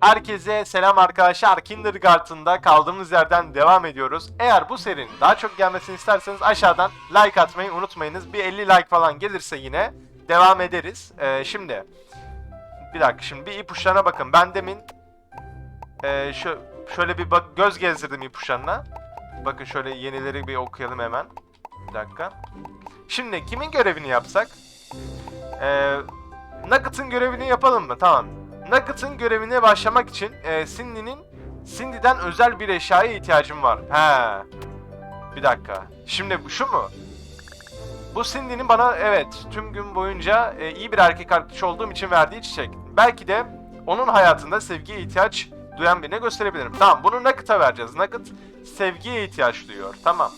Herkese selam arkadaşlar. Kindergarten'da kaldığımız yerden devam ediyoruz. Eğer bu serinin daha çok gelmesini isterseniz aşağıdan like atmayı unutmayınız. Bir 50 like falan gelirse yine devam ederiz. Ee, şimdi bir dakika şimdi bir ipuçlarına bakın. Ben demin ee, şu, şöyle bir bak göz gezdirdim ipuçlarına. Bakın şöyle yenileri bir okuyalım hemen. Bir dakika. Şimdi kimin görevini yapsak? Ee, Nugget'ın görevini yapalım mı? Tamam. Nugget'ın görevine başlamak için e, Cindy'nin Cindy'den özel bir eşyaya ihtiyacım var. He. Bir dakika. Şimdi bu şu mu? Bu Cindy'nin bana evet tüm gün boyunca e, iyi bir erkek arkadaş olduğum için verdiği çiçek. Belki de onun hayatında sevgiye ihtiyaç duyan birine gösterebilirim. Tamam bunu Nugget'a vereceğiz. Nugget sevgiye ihtiyaç duyuyor. Tamam.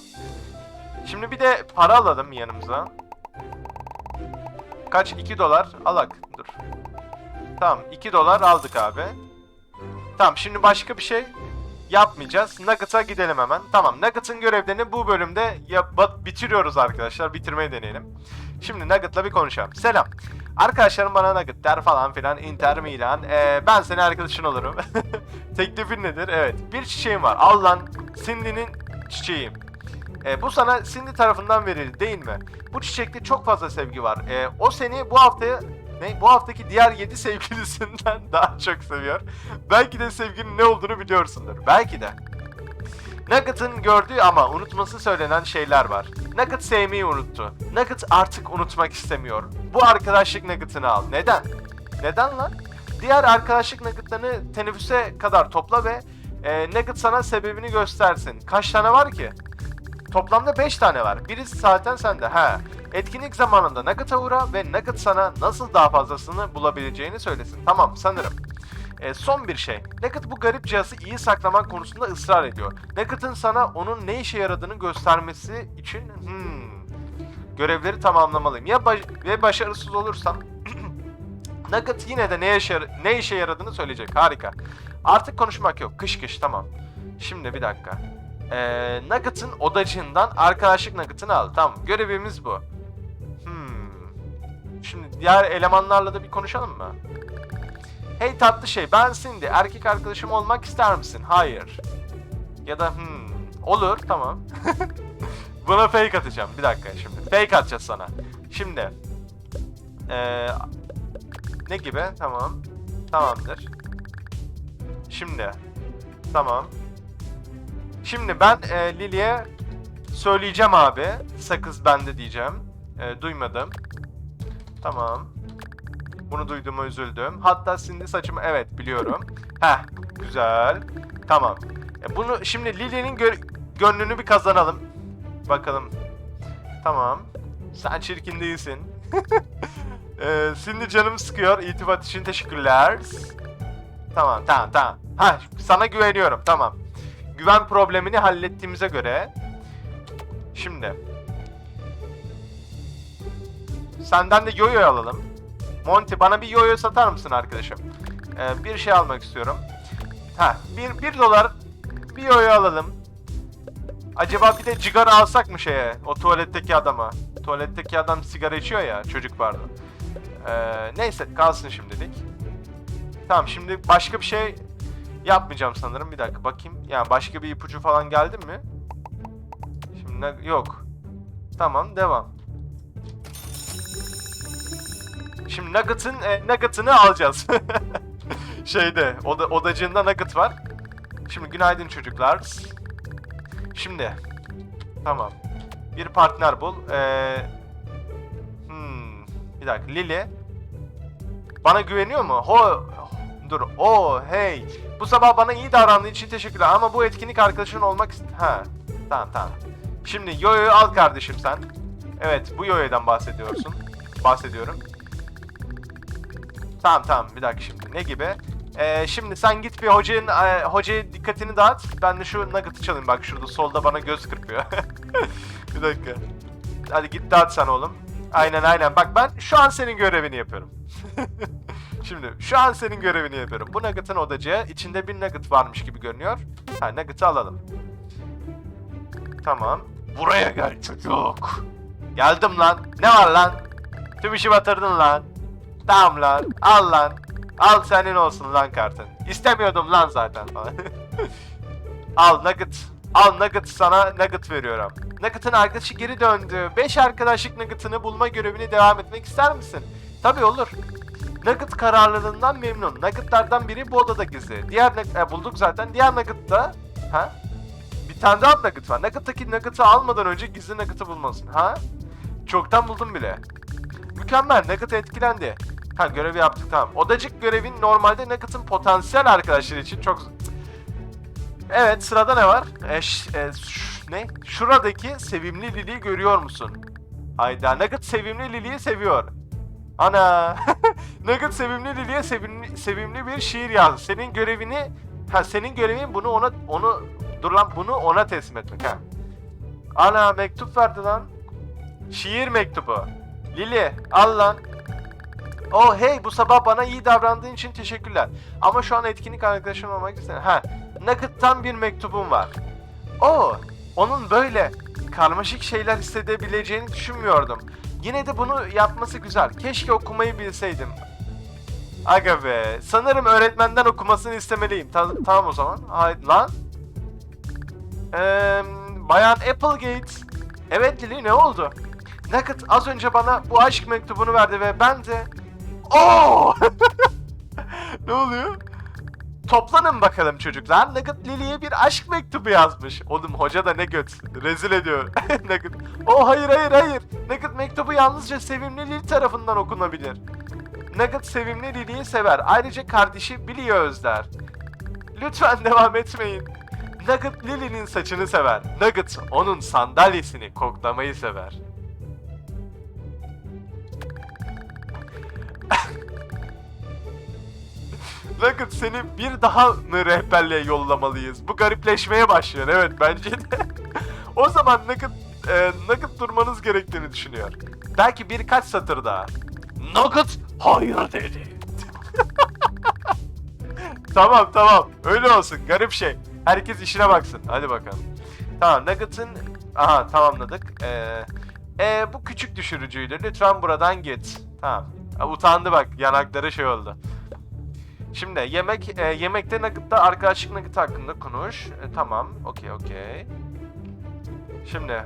Şimdi bir de para alalım yanımıza. Kaç? 2 dolar. Alak. Dur. Tamam 2 dolar aldık abi. Tamam şimdi başka bir şey yapmayacağız. Nugget'a gidelim hemen. Tamam Nugget'ın görevlerini bu bölümde yap- bitiriyoruz arkadaşlar. Bitirmeyi deneyelim. Şimdi Nugget'la bir konuşalım. Selam. Arkadaşlarım bana Nugget der falan filan. Inter Milan. Ee, ben senin arkadaşın olurum. Teklifin nedir? Evet. Bir çiçeğim var. Al lan. Cindy'nin çiçeği. Ee, bu sana Cindy tarafından verildi değil mi? Bu çiçekte çok fazla sevgi var. Ee, o seni bu haftaya ne? Bu haftaki diğer 7 sevgilisinden daha çok seviyor. Belki de sevginin ne olduğunu biliyorsundur. Belki de. Nugget'ın gördüğü ama unutması söylenen şeyler var. Nugget sevmeyi unuttu. Nugget artık unutmak istemiyor. Bu arkadaşlık Nugget'ını al. Neden? Neden lan? Diğer arkadaşlık Nugget'larını teneffüse kadar topla ve e, Nugget sana sebebini göstersin. Kaç tane var ki? Toplamda 5 tane var. Birisi zaten sende. He. Etkinlik zamanında Nugget'a uğra ve Nugget sana nasıl daha fazlasını bulabileceğini söylesin. Tamam sanırım. E, son bir şey. Nugget bu garip cihazı iyi saklamak konusunda ısrar ediyor. Nugget'ın sana onun ne işe yaradığını göstermesi için hmm, görevleri tamamlamalıyım. Ya baş- ve başarısız olursam Nugget yine de ne işe, ne işe yaradığını söyleyecek. Harika. Artık konuşmak yok. Kış kış tamam. Şimdi bir dakika. Ee, Nugget'ın odacığından arkadaşlık Nugget'ını al. Tamam. Görevimiz bu. Şimdi diğer elemanlarla da bir konuşalım mı? Hey tatlı şey ben Cindy. Erkek arkadaşım olmak ister misin? Hayır. Ya da hmm. Olur tamam. Buna fake atacağım. Bir dakika şimdi. Fake atacağız sana. Şimdi. Ee, ne gibi? Tamam. Tamamdır. Şimdi. Tamam. Şimdi ben e, Lily'e söyleyeceğim abi. Sakız bende diyeceğim. E, duymadım. Tamam. Bunu duyduğuma üzüldüm. Hatta şimdi saçımı evet biliyorum. Heh güzel. Tamam. E, bunu şimdi Lily'nin gö- gönlünü bir kazanalım. Bakalım. Tamam. Sen çirkin değilsin. e, şimdi canım sıkıyor. İltifat için teşekkürler. Tamam tamam tamam. Ha sana güveniyorum tamam güven problemini hallettiğimize göre şimdi senden de yoyo alalım. Monty bana bir yoyo satar mısın arkadaşım? Ee, bir şey almak istiyorum. Ha bir, bir dolar bir yoyo alalım. Acaba bir de cigara alsak mı şeye? O tuvaletteki adama. Tuvaletteki adam sigara içiyor ya çocuk pardon. Ee, neyse kalsın şimdilik. Tamam şimdi başka bir şey Yapmayacağım sanırım. Bir dakika bakayım. Yani başka bir ipucu falan geldi mi? Şimdi yok. Tamam devam. Şimdi Nugget'ın e, Nugget'ını alacağız. Şeyde oda, odacığında Nugget var. Şimdi günaydın çocuklar. Şimdi tamam. Bir partner bul. Ee, hmm, bir dakika Lily. Bana güveniyor mu? Ho dur. O hey. Bu sabah bana iyi davrandığın için teşekkürler ama bu etkinlik arkadaşın olmak ist... Ha. Tamam tamam. Şimdi Yoyo'yu al kardeşim sen. Evet bu Yoyo'dan bahsediyorsun. Bahsediyorum. Tamam tamam bir dakika şimdi. Ne gibi? Ee, şimdi sen git bir hocanın e, hocaya dikkatini dağıt. Ben de şu nugget'ı çalayım bak şurada solda bana göz kırpıyor. bir dakika. Hadi git dağıt sen oğlum. Aynen aynen. Bak ben şu an senin görevini yapıyorum. Şimdi şu an senin görevini yapıyorum. Bu nugget'ın odacığı içinde bir nugget varmış gibi görünüyor. Ha nugget'ı alalım. Tamam. Buraya gel çocuk. Geldim lan. Ne var lan? Tüm işi batırdın lan. Tamam lan. Al lan. Al senin olsun lan kartın. İstemiyordum lan zaten falan. Al Nugget. Al Nugget sana Nugget veriyorum. Nugget'ın arkadaşı geri döndü. 5 arkadaşlık Nugget'ını bulma görevini devam etmek ister misin? Tabii olur. Nugget kararlılığından memnun. Nugget'lardan biri bu odada gizli. Diğer e, bulduk zaten. Diğer Nugget da ha? Bir tane daha Nugget var. Nugget'taki Nugget'ı almadan önce gizli Nugget'ı bulmalısın. Ha? Çoktan buldum bile. Mükemmel. Nugget etkilendi. Ha görevi yaptık tamam. Odacık görevin normalde Nugget'ın potansiyel arkadaşları için çok... Evet sırada ne var? E, ş- e, ne? Şuradaki sevimli Lili'yi görüyor musun? Hayda Nugget sevimli Lili'yi seviyor. Ana! Nugget sevimli Lili'ye sevimli, sevimli bir şiir yazdı. Senin görevini... Ha senin görevin bunu ona... onu Dur lan bunu ona teslim etmek ha. Ana mektup verdi lan. Şiir mektubu. Lili al lan. Oh hey bu sabah bana iyi davrandığın için teşekkürler. Ama şu an etkinlik arkadaşım olmak istemiyorum. Ha Nugget'tan bir mektubum var. Oh onun böyle karmaşık şeyler hissedebileceğini düşünmüyordum. Yine de bunu yapması güzel. Keşke okumayı bilseydim. Aga be. Sanırım öğretmenden okumasını istemeliyim. Ta- tamam o zaman. Haydi lan. Eee Bayan Applegate. Evet Lily ne oldu? Nugget az önce bana bu aşk mektubunu verdi ve ben de... Oo! ne oluyor? Toplanın bakalım çocuklar. Nugget Lily'ye bir aşk mektubu yazmış. Oğlum hoca da ne göt. Rezil ediyor. Nugget. Oh hayır hayır hayır. Nugget mektubu yalnızca sevimli Lily tarafından okunabilir. Nugget sevimli Lily'yi sever. Ayrıca kardeşi Billy'yi özler. Lütfen devam etmeyin. Nugget Lily'nin saçını sever. Nugget onun sandalyesini koklamayı sever. Nugget seni bir daha mı rehberliğe yollamalıyız? Bu garipleşmeye başlıyor. Evet bence de. o zaman Nugget, e, Nugget durmanız gerektiğini düşünüyor. Belki birkaç satır daha. Nugget hayır dedi. tamam tamam öyle olsun garip şey. Herkes işine baksın. Hadi bakalım. Tamam Nugget'ın... Aha tamamladık. Ee, ee, bu küçük düşürücüydü. Lütfen buradan git. Tamam. Utandı bak. Yanakları şey oldu. Şimdi yemek e, yemekte Nugget'ta arkadaşlık Nugget hakkında konuş. E, tamam. Okey okey. Şimdi.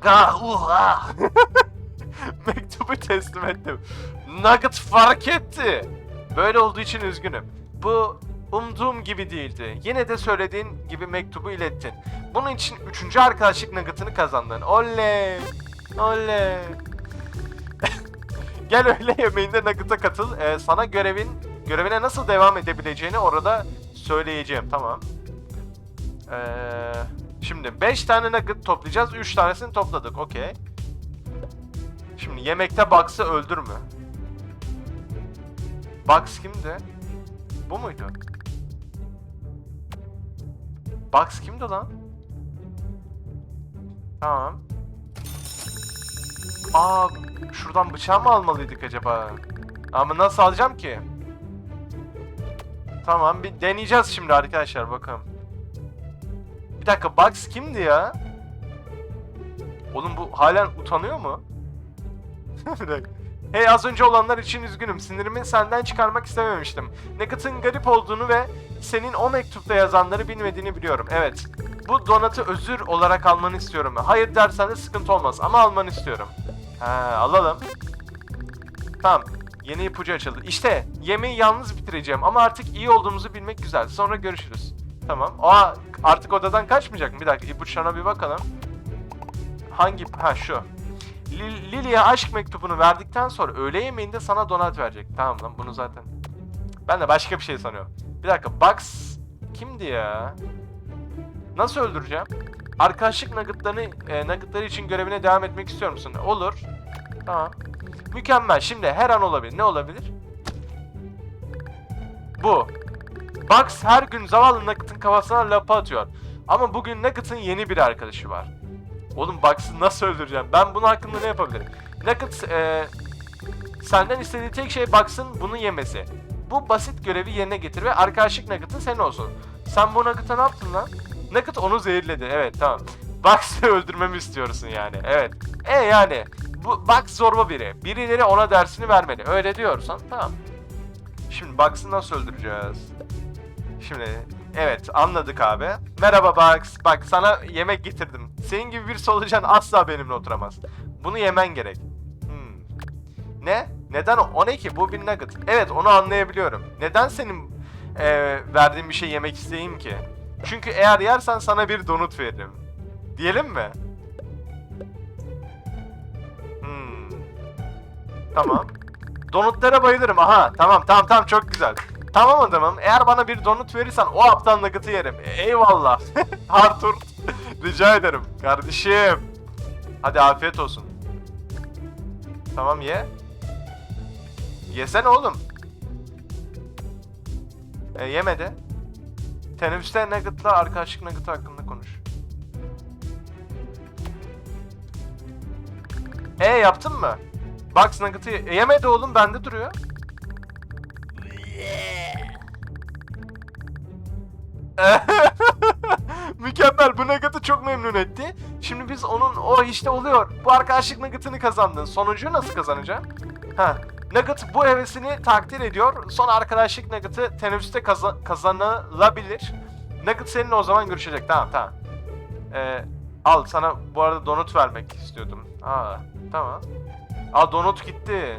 Ga uh ah. Mektubu teslim ettim. Nugget fark etti. Böyle olduğu için üzgünüm. Bu umduğum gibi değildi. Yine de söylediğin gibi mektubu ilettin. Bunun için üçüncü arkadaşlık nuggetını kazandın. Oley! Oley! Gel öğle yemeğinde Nugget'a katıl. Ee, sana görevin görevine nasıl devam edebileceğini orada söyleyeceğim. Tamam. Ee, şimdi 5 tane Nugget toplayacağız. 3 tanesini topladık. Okey. Şimdi yemekte Bugs'ı öldürme. Bugs kimdi? Bu muydu? Bugs kimdi lan? Tamam. Aa, şuradan bıçağı mı almalıydık acaba? Ama nasıl alacağım ki? Tamam, bir deneyeceğiz şimdi arkadaşlar bakalım. Bir dakika, Bugs kimdi ya? Oğlum bu halen utanıyor mu? bir dakika. Hey az önce olanlar için üzgünüm. Sinirimi senden çıkarmak istememiştim. Nugget'ın garip olduğunu ve senin o mektupta yazanları bilmediğini biliyorum. Evet. Bu donatı özür olarak almanı istiyorum. Hayır dersen de sıkıntı olmaz ama almanı istiyorum. Ha, alalım. Tamam. Yeni ipucu açıldı. İşte yemeği yalnız bitireceğim ama artık iyi olduğumuzu bilmek güzel. Sonra görüşürüz. Tamam. Aa artık odadan kaçmayacak mı? Bir dakika ipuçlarına bir bakalım. Hangi? Ha şu. Lil- Lily'e aşk mektubunu verdikten sonra öğle yemeğinde sana donat verecek. Tamam lan bunu zaten. Ben de başka bir şey sanıyorum. Bir dakika Bugs kimdi ya? Nasıl öldüreceğim? Arkadaşlık nuggetlarını, e, nuggetları için görevine devam etmek istiyor musun? Olur. Tamam. Mükemmel. Şimdi her an olabilir. Ne olabilir? Bu. Bugs her gün zavallı Nugget'ın kafasına lapa atıyor. Ama bugün Nugget'ın yeni bir arkadaşı var. Oğlum Bugs'ı nasıl öldüreceğim? Ben bunun hakkında ne yapabilirim? Nugget e, senden istediği tek şey Bugs'ın bunu yemesi. Bu basit görevi yerine getir ve arkadaşlık Nugget'ın senin olsun. Sen bu Nugget'a ne yaptın lan? Nugget onu zehirledi. Evet tamam. Bugs'ı öldürmemi istiyorsun yani. Evet. E yani bu Bugs zorba biri. Birileri ona dersini vermeli. Öyle diyorsan tamam. Şimdi Bugs'ı nasıl öldüreceğiz? Şimdi evet anladık abi. Merhaba Bugs. Bak sana yemek getirdim. Senin gibi bir solucan asla benimle oturamaz. Bunu yemen gerek. Hmm. Ne? Neden o? O ne ki? Bu bir nugget. Evet onu anlayabiliyorum. Neden senin eee, verdiğin bir şey yemek isteyeyim ki? Çünkü eğer yersen sana bir donut veririm. Diyelim mi? Tamam. Donutlara bayılırım. Aha tamam tamam tamam çok güzel. Tamam adamım. Eğer bana bir donut verirsen o aptal nugget'ı yerim. E, eyvallah. Arthur. Rica ederim. Kardeşim. Hadi afiyet olsun. Tamam ye. Yesene oğlum. E, yemedi. Teneffüste Nugget'la arkadaşlık Nugget hakkında konuş. E yaptın mı? Box Nugget'ı ye- yemedi oğlum bende duruyor. Mükemmel bu Nugget'ı çok memnun etti. Şimdi biz onun o işte oluyor. Bu arkadaşlık Nugget'ını kazandın. Sonucu nasıl kazanacağım? Ha. Nugget bu hevesini takdir ediyor. Son arkadaşlık Nugget'ı teneffüste kaza- kazanılabilir. Nugget seninle o zaman görüşecek. Tamam tamam. Ee, al sana bu arada donut vermek istiyordum. Aa tamam. Aa donut gitti.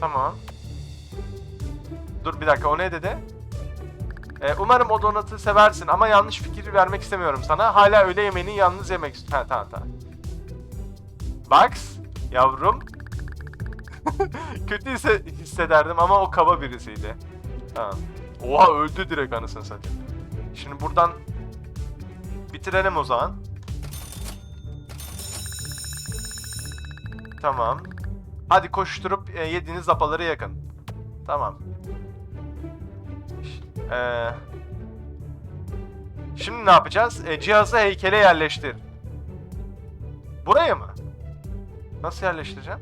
Tamam. Dur bir dakika o ne dedi? Ee, umarım o donatı seversin ama yanlış fikir vermek istemiyorum sana. Hala öğle yemeğini yalnız yemek istiyorum. Tamam tamam. Bugs, yavrum. Kötü hisse- hissederdim ama o kaba birisiydi. Tamam. Oha öldü direkt anasını satayım. Şimdi buradan bitirelim o zaman. Tamam. Hadi koşturup e, yediğiniz zapaları yakın. Tamam. Ee, şimdi ne yapacağız? E, cihazı heykele yerleştir. Buraya mı? Nasıl yerleştireceğim?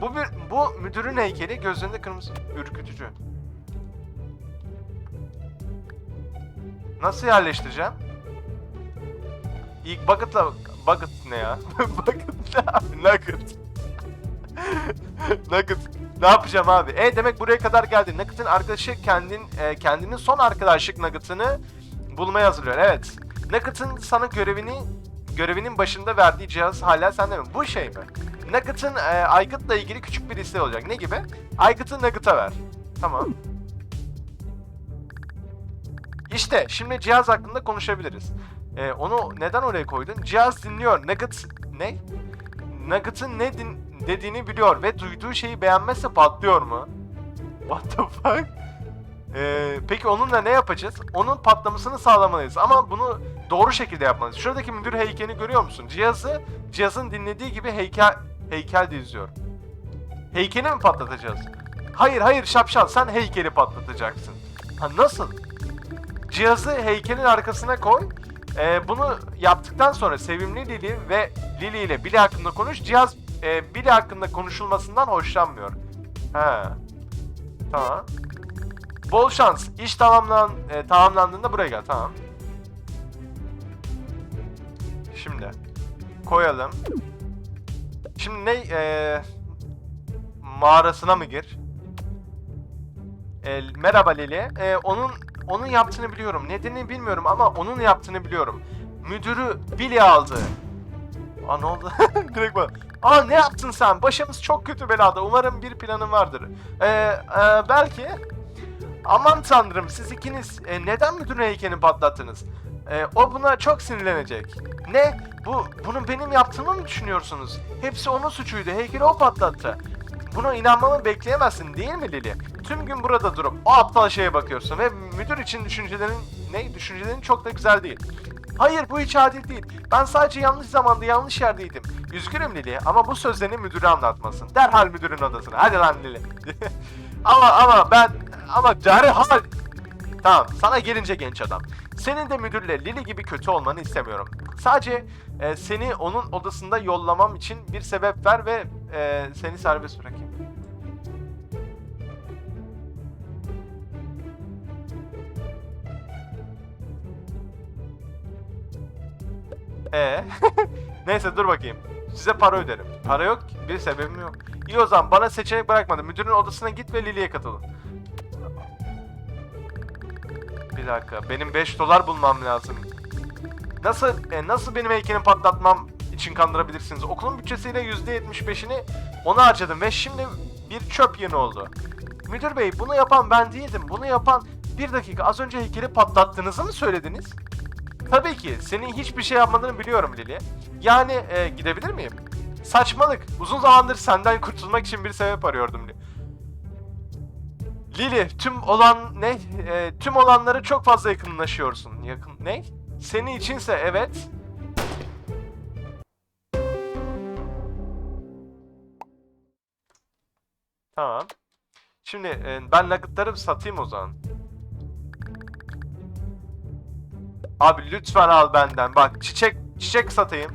Bu bir bu müdürün heykeli gözlerinde kırmızı ürkütücü. Nasıl yerleştireceğim? İlk bucket'la bucket ne ya? bucket ne? Nugget. Nugget. Ne yapacağım abi? E demek buraya kadar geldi. Nugget'ın arkadaşı kendin e, kendinin son arkadaşlık Nugget'ını bulmaya hazırlıyor. Evet. Nugget'ın sana görevini görevinin başında verdiği cihaz hala sende mi? Bu şey mi? Nugget'ın e, Aykut'la ilgili küçük bir liste olacak. Ne gibi? Aykut'u Nugget'a ver. Tamam. İşte şimdi cihaz hakkında konuşabiliriz. E, onu neden oraya koydun? Cihaz dinliyor. Nugget ne? Nugget'ın ne dediğini biliyor ve duyduğu şeyi beğenmezse patlıyor mu? What the fuck? Ee, peki onunla ne yapacağız? Onun patlamasını sağlamalıyız ama bunu doğru şekilde yapmalıyız. Şuradaki müdür heykelini görüyor musun? Cihazı, cihazın dinlediği gibi heykel, heykel de. Heykeli mi patlatacağız? Hayır hayır şapşal sen heykeli patlatacaksın. Ha nasıl? Cihazı heykelin arkasına koy. Ee, bunu yaptıktan sonra sevimli Lily ve Lily ile Billy hakkında konuş. Cihaz e, Billy hakkında konuşulmasından hoşlanmıyor. Ha. Tamam. Bol şans. İş tamamlan e, tamamlandığında buraya gel. Tamam. Şimdi koyalım. Şimdi ne e, mağarasına mı gir? E, merhaba Lili. E, onun onun yaptığını biliyorum. Nedenini bilmiyorum ama onun yaptığını biliyorum. Müdürü Billy aldı. Aa ne oldu? Bak. Aa ne yaptın sen? Başımız çok kötü belada. Umarım bir planın vardır. Ee, e, belki. Aman tanrım siz ikiniz e, neden müdürün heykelini patlattınız? E, o buna çok sinirlenecek. Ne? Bu bunu benim yaptığımı mı düşünüyorsunuz? Hepsi onun suçuydu. Heykeli o patlattı. Buna inanmamı bekleyemezsin değil mi Lili? Tüm gün burada durup o aptal şeye bakıyorsun ve müdür için düşüncelerin ne? Düşüncelerin çok da güzel değil. Hayır bu hiç adil değil. Ben sadece yanlış zamanda yanlış yerdeydim. Üzgünüm Lili ama bu sözlerini müdüre anlatmasın. Derhal müdürün odasına. Hadi lan Lili. ama ama ben ama derhal. Tamam sana gelince genç adam. Senin de müdürle Lili gibi kötü olmanı istemiyorum. Sadece e, seni onun odasında yollamam için bir sebep ver ve e, seni serbest bırakayım. E Neyse dur bakayım. Size para öderim. Para yok ki. Bir sebebim yok. İyi o zaman bana seçenek bırakmadı. Müdürün odasına git ve Lili'ye katılın. Bir dakika. Benim 5 dolar bulmam lazım. Nasıl e, nasıl benim heykeli patlatmam için kandırabilirsiniz? Okulun bütçesiyle %75'ini ona harcadım ve şimdi bir çöp yeni oldu. Müdür bey bunu yapan ben değildim. Bunu yapan bir dakika az önce heykeli patlattığınızı mı söylediniz? Tabii ki. Senin hiçbir şey yapmadığını biliyorum Lili. Yani e, gidebilir miyim? Saçmalık. Uzun zamandır senden kurtulmak için bir sebep arıyordum. Lili, tüm olan ne? E, tüm olanları çok fazla yakınlaşıyorsun. Yakın ne? Senin içinse evet. Tamam. Şimdi e, ben nuggetları satayım o zaman. Abi lütfen al benden. Bak çiçek çiçek satayım.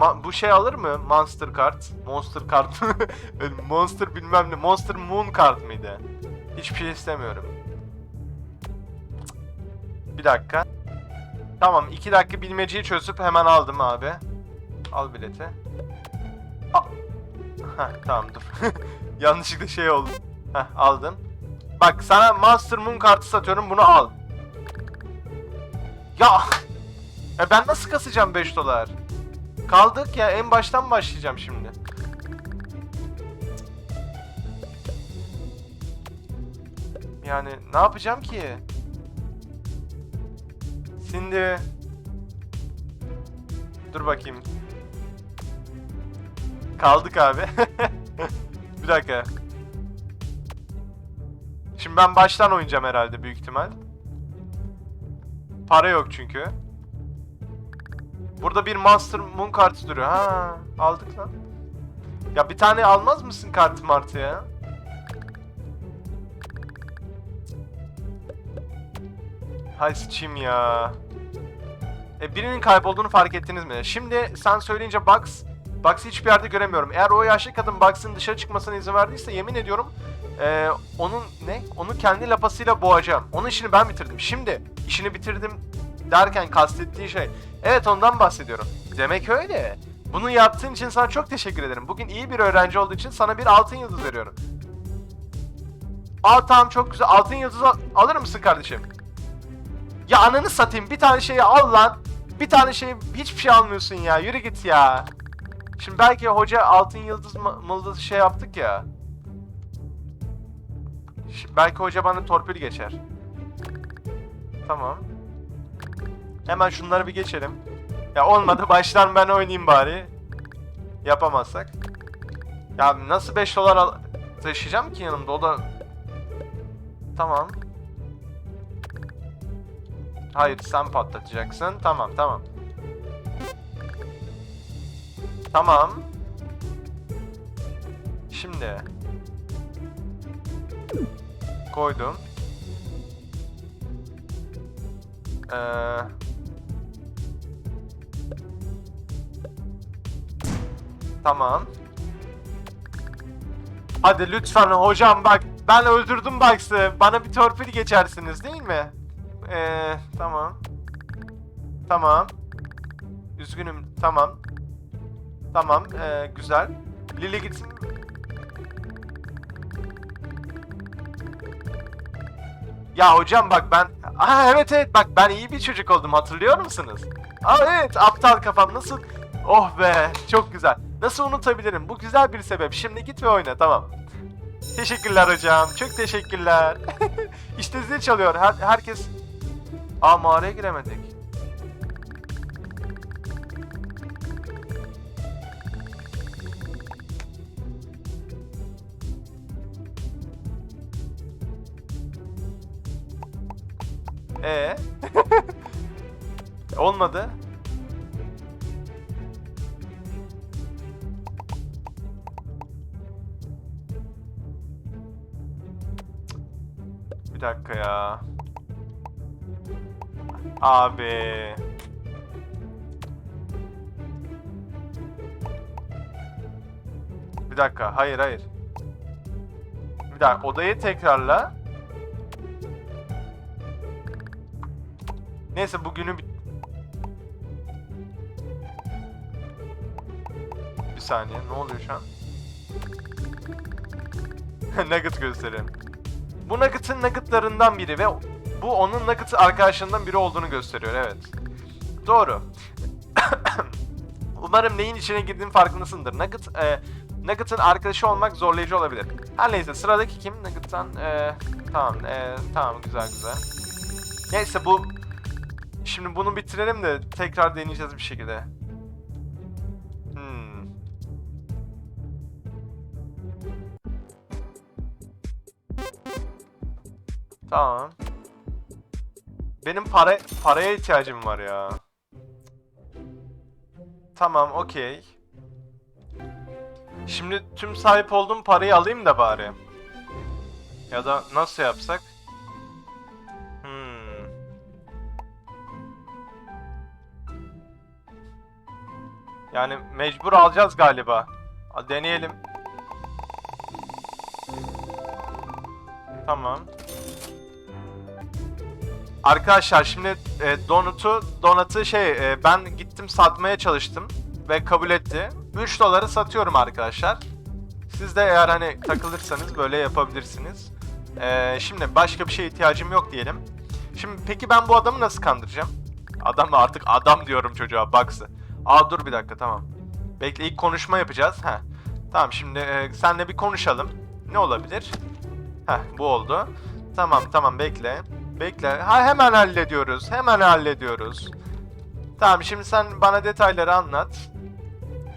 Ma- bu şey alır mı? Monster kart. Monster kart. Monster bilmem ne. Monster Moon kart mıydı? Hiçbir şey istemiyorum. Bir dakika. Tamam iki dakika bilmeceyi çözüp hemen aldım abi. Al bileti. A Heh, tamam dur. Yanlışlıkla şey oldu. Heh, aldım. Bak sana Monster Moon kartı satıyorum bunu al. Ya. E ben nasıl kasacağım 5 dolar? Kaldık ya en baştan başlayacağım şimdi. Yani ne yapacağım ki? Şimdi Dur bakayım. Kaldık abi. Bir dakika. Şimdi ben baştan oynayacağım herhalde büyük ihtimal. Para yok çünkü. Burada bir Monster Moon kartı duruyor. Ha, aldık lan. Ya bir tane almaz mısın kartı martı ya? Hay sıçayım ya. E, birinin kaybolduğunu fark ettiniz mi? Şimdi sen söyleyince Bugs, Bugs'ı hiçbir yerde göremiyorum. Eğer o yaşlı kadın Bugs'ın dışarı çıkmasına izin verdiyse yemin ediyorum e, onun ne? Onu kendi lapasıyla boğacağım. Onun işini ben bitirdim. Şimdi işini bitirdim derken kastettiği şey. Evet ondan bahsediyorum. Demek öyle. Bunu yaptığın için sana çok teşekkür ederim. Bugün iyi bir öğrenci olduğu için sana bir altın yıldız veriyorum. Aa tamam çok güzel. Altın yıldız al- alır mısın kardeşim? Ya ananı satayım. Bir tane şeyi al lan. Bir tane şey hiçbir şey almıyorsun ya. Yürü git ya. Şimdi belki hoca altın yıldız mı mıldız şey yaptık ya. Ş- belki hoca bana torpil geçer. Tamam. Hemen şunları bir geçelim. Ya olmadı baştan ben oynayayım bari. Yapamazsak. Ya nasıl 5 dolar taşıyacağım ki yanımda o da... Tamam. Hayır sen patlatacaksın. Tamam tamam. Tamam. Şimdi. Koydum. Ee, tamam. Hadi lütfen hocam bak ben öldürdüm Bugs'ı. Bana bir torpil geçersiniz değil mi? Ee, tamam. Tamam. Üzgünüm. Tamam. Tamam. Ee, güzel. Lili gitsin. Ya hocam bak ben... Aa evet evet bak ben iyi bir çocuk oldum hatırlıyor musunuz? Aa evet aptal kafam nasıl... Oh be çok güzel. Nasıl unutabilirim? Bu güzel bir sebep. Şimdi git ve oyna tamam. Teşekkürler hocam. Çok teşekkürler. işte zil çalıyor. Her, herkes... Aa mağaraya giremedik. Ee? Olmadı. Abi. Bir dakika. Hayır hayır. Bir dakika. Odayı tekrarla. Neyse bugünü bit... Bir saniye. Ne oluyor şu an? Nugget gösterelim. Bu Nugget'ın Nugget'larından biri ve bu onun Nugget arkadaşlarından biri olduğunu gösteriyor evet. Doğru. Umarım neyin içine girdiğin farkındasındır. Nugget, e, Nugget'ın arkadaşı olmak zorlayıcı olabilir. Her neyse sıradaki kim? Nugget'tan e, tamam e, tamam güzel güzel. Neyse bu şimdi bunu bitirelim de tekrar deneyeceğiz bir şekilde. Hmm. Tamam. Benim para paraya ihtiyacım var ya. Tamam, okey. Şimdi tüm sahip olduğum parayı alayım da bari. Ya da nasıl yapsak? Hmm. Yani mecbur alacağız galiba. Deneyelim. Tamam. Arkadaşlar şimdi e, Donut'u Donut'u şey e, ben gittim satmaya çalıştım ve kabul etti. 3 doları satıyorum arkadaşlar. Siz de eğer hani takılırsanız böyle yapabilirsiniz. E, şimdi başka bir şeye ihtiyacım yok diyelim. Şimdi peki ben bu adamı nasıl kandıracağım? Adam da artık adam diyorum çocuğa baksı. Aa dur bir dakika tamam. Bekle ilk konuşma yapacağız. Heh. Tamam şimdi e, senle bir konuşalım. Ne olabilir? Heh bu oldu. Tamam tamam bekle. Bekle. Ha hemen hallediyoruz. Hemen hallediyoruz. Tamam şimdi sen bana detayları anlat.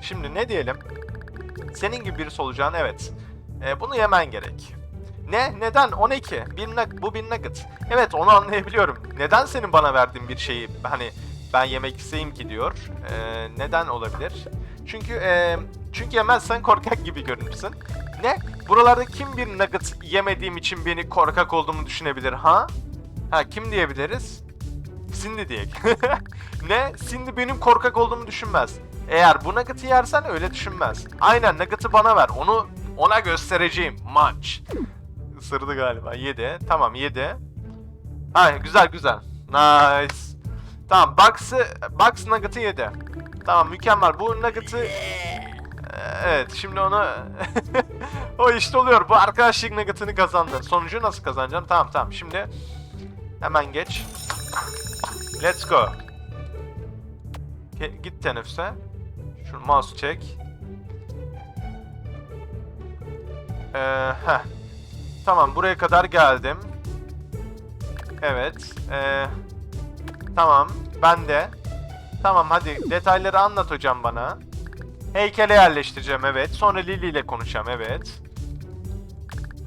Şimdi ne diyelim? Senin gibi birisi olacağını evet. E, bunu yemen gerek. Ne? Neden? O ne ki? Bir nug- bu bir nugget. Evet onu anlayabiliyorum. Neden senin bana verdiğin bir şeyi hani ben yemek isteyeyim ki diyor. E, neden olabilir? Çünkü e, çünkü yemezsen korkak gibi görünürsün. Ne? Buralarda kim bir nugget yemediğim için beni korkak olduğumu düşünebilir ha? Ha kim diyebiliriz? Cindy diye. ne? Cindy benim korkak olduğumu düşünmez. Eğer bu nugget'ı yersen öyle düşünmez. Aynen nugget'ı bana ver. Onu ona göstereceğim. Maç. Isırdı galiba. Yedi. Tamam yedi. Ha güzel güzel. Nice. Tamam Bugs'ı Bugs nugget'ı yedi. Tamam mükemmel. Bu nugget'ı Evet şimdi onu o işte oluyor. Bu arkadaşlık nugget'ını kazandın. Sonucu nasıl kazanacağım? Tamam tamam. Şimdi hemen geç. Let's go. Git teneffüse. Şu mouse çek. Ee. Tamam buraya kadar geldim. Evet. Ee, tamam. Ben de. Tamam hadi detayları anlat hocam bana. Heykele yerleştireceğim evet. Sonra Lily ile konuşacağım evet.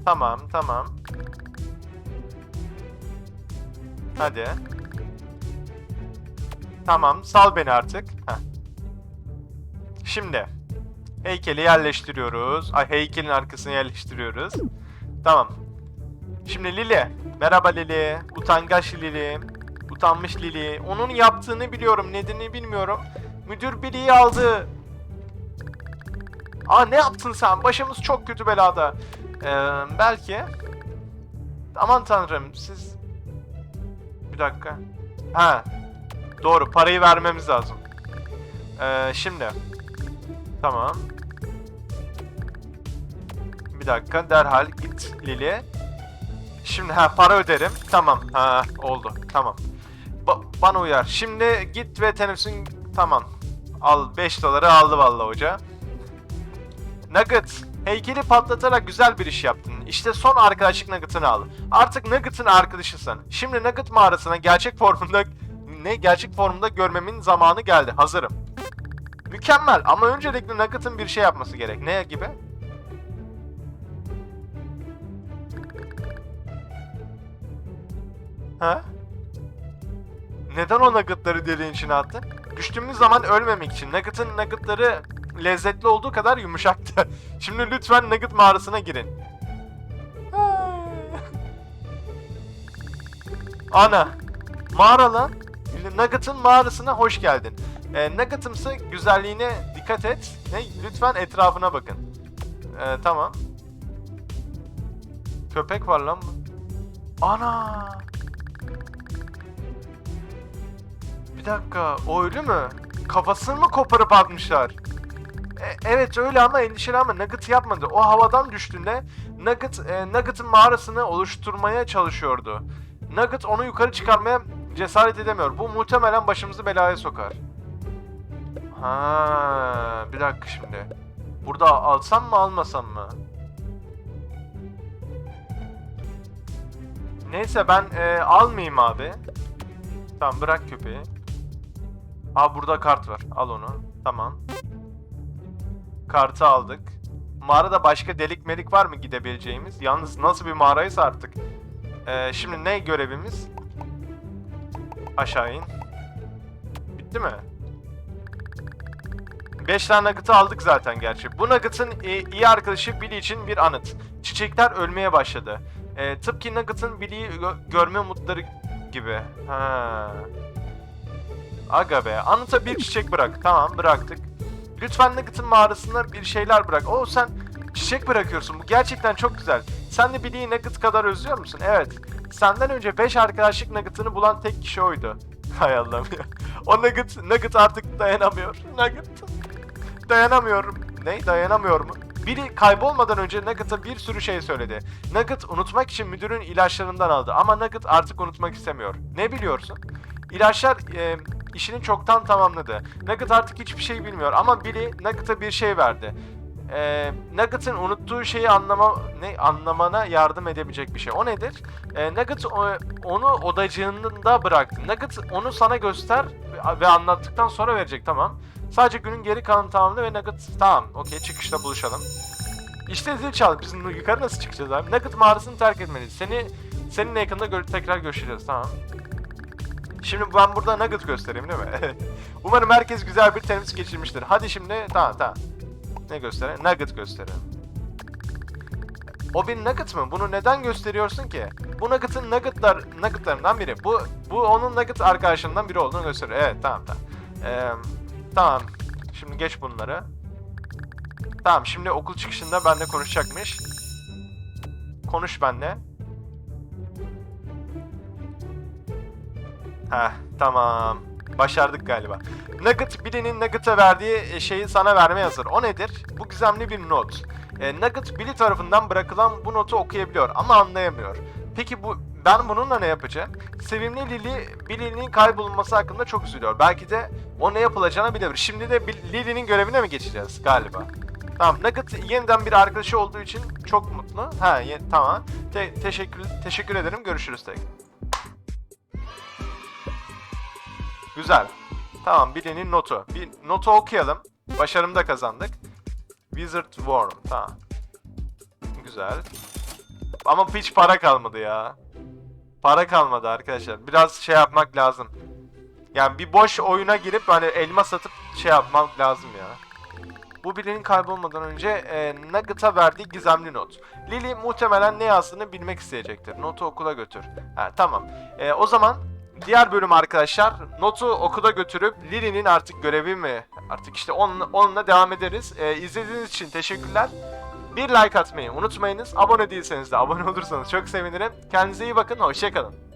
Tamam tamam. Hadi. Tamam sal beni artık. Heh. Şimdi. Heykeli yerleştiriyoruz. Ay heykelin arkasına yerleştiriyoruz. Tamam. Şimdi Lili. Merhaba Lili. Utangaç Lili. Utanmış Lili. Onun yaptığını biliyorum. Nedenini bilmiyorum. Müdür Billy'yi aldı. Aa ne yaptın sen? Başımız çok kötü belada. Ee, belki. Aman tanrım siz... Dakika. Ha. Doğru parayı vermemiz lazım. Ee, şimdi. Tamam. Bir dakika derhal git Lili. Şimdi ha para öderim. Tamam. Ha oldu. Tamam. Ba- bana uyar. Şimdi git ve teneffüsün tamam. Al 5 doları aldı vallahi hoca. Nugget, heykeli patlatarak güzel bir iş yaptın. İşte son arkadaşlık Nugget'ını al. Artık Nugget'ın arkadaşısın. Şimdi Nugget mağarasına gerçek formunda ne gerçek formunda görmemin zamanı geldi. Hazırım. Mükemmel ama öncelikle Nugget'ın bir şey yapması gerek. Ne gibi? Ha? Neden o nuggetları deliğin içine attı? Düştüğümüz zaman ölmemek için. Nugget'ın nuggetları lezzetli olduğu kadar yumuşaktı. Şimdi lütfen nugget mağarasına girin. Ana. Mağara lan. Nugget'ın mağarasına hoş geldin. E, Nugget'ımsı güzelliğine dikkat et. Ne? Lütfen etrafına bakın. E, tamam. Köpek var lan. Ana. Bir dakika, o ölü mü? Kafasını mı koparıp atmışlar? E, evet öyle ama endişelenme. Nugget yapmadı. O havadan düştüğünde Nugget, e, Nugget'ın mağarasını oluşturmaya çalışıyordu. Nugget onu yukarı çıkarmaya cesaret edemiyor. Bu muhtemelen başımızı belaya sokar. Ha, bir dakika şimdi. Burada alsam mı almasam mı? Neyse ben e, almayayım abi. Tamam bırak köpeği. Aa burada kart var. Al onu. Tamam. Kartı aldık. Mağarada başka delik melik var mı gidebileceğimiz? Yalnız nasıl bir mağaraysa artık. Ee, şimdi ne görevimiz? Aşağı in. Bitti mi? 5 tane nugget'ı aldık zaten gerçi. Bu nugget'ın iyi arkadaşı Billy için bir anıt. Çiçekler ölmeye başladı. E, tıpkı nugget'ın Billy'yi gö- görme umutları gibi. Ha. Aga be. Anıta bir çiçek bırak. Tamam bıraktık. Lütfen Nugget'ın mağarasına bir şeyler bırak. Oo sen çiçek bırakıyorsun. Bu gerçekten çok güzel. Sen de Billy'yi Nugget kadar özlüyor musun? Evet. Senden önce 5 arkadaşlık Nugget'ını bulan tek kişi oydu. Hay Allah'ım ya. O Nugget, Nugget artık dayanamıyor. Nugget. Dayanamıyorum. Ne? Dayanamıyor mu? Biri kaybolmadan önce Nugget'a bir sürü şey söyledi. Nugget unutmak için müdürün ilaçlarından aldı ama Nugget artık unutmak istemiyor. Ne biliyorsun? İlaçlar e, işini çoktan tamamladı. Nugget artık hiçbir şey bilmiyor ama Billy Nugget'a bir şey verdi. E, Nugget'ın unuttuğu şeyi anlama ne anlamana yardım edebilecek bir şey. O nedir? E, Nugget o- onu odacığında bıraktı. Nugget onu sana göster ve- anlattıktan sonra verecek tamam. Sadece günün geri kalanı tamamla ve Nugget tamam okey çıkışta buluşalım. İşte zil çaldı. Biz yukarı nasıl çıkacağız abi? Nugget mağarasını terk etmeliyiz. Seni seninle yakında gör- tekrar görüşeceğiz tamam. Şimdi ben burada Nugget göstereyim değil mi? Umarım herkes güzel bir tenis geçirmiştir. Hadi şimdi tamam tamam. Ne gösterelim? Nugget gösterelim. O bir Nugget mı? Bunu neden gösteriyorsun ki? Bu Nugget'ın Nugget'lar, Nugget'larından biri. Bu bu onun Nugget arkadaşından biri olduğunu gösteriyor. Evet tamam tamam. Ee, tamam. Şimdi geç bunları. Tamam şimdi okul çıkışında benimle konuşacakmış. Konuş benimle. Heh tamam. Başardık galiba. Nugget Billy'nin Nugget'a verdiği şeyi sana vermeye hazır. O nedir? Bu gizemli bir not. E, Nugget Billy tarafından bırakılan bu notu okuyabiliyor ama anlayamıyor. Peki bu ben bununla ne yapacağım? Sevimli Lily, Billy'nin kaybolması hakkında çok üzülüyor. Belki de o ne yapılacağını bilebilir. Şimdi de Lily'nin görevine mi geçeceğiz galiba? Tamam, Nugget yeniden bir arkadaşı olduğu için çok mutlu. Ha, tamam. Te- teşekkür teşekkür ederim. Görüşürüz tek. Güzel. Tamam, Billy'nin notu. Bir notu okuyalım. Başarımı da kazandık. Wizard Worm. Tamam. Güzel. Ama hiç para kalmadı ya. Para kalmadı arkadaşlar. Biraz şey yapmak lazım. Yani bir boş oyuna girip hani elma satıp şey yapmak lazım ya. Bu Billy'nin kaybolmadan önce e, Nugget'a verdiği gizemli not. Lily muhtemelen ne yazdığını bilmek isteyecektir. Notu okula götür. Ha, tamam. E, o zaman diğer bölüm arkadaşlar notu okula götürüp Lily'nin artık görevi mi? Artık işte onunla, onunla devam ederiz. E, izlediğiniz için teşekkürler. Bir like atmayı unutmayınız. Abone değilseniz de abone olursanız çok sevinirim. Kendinize iyi bakın. Hoşçakalın.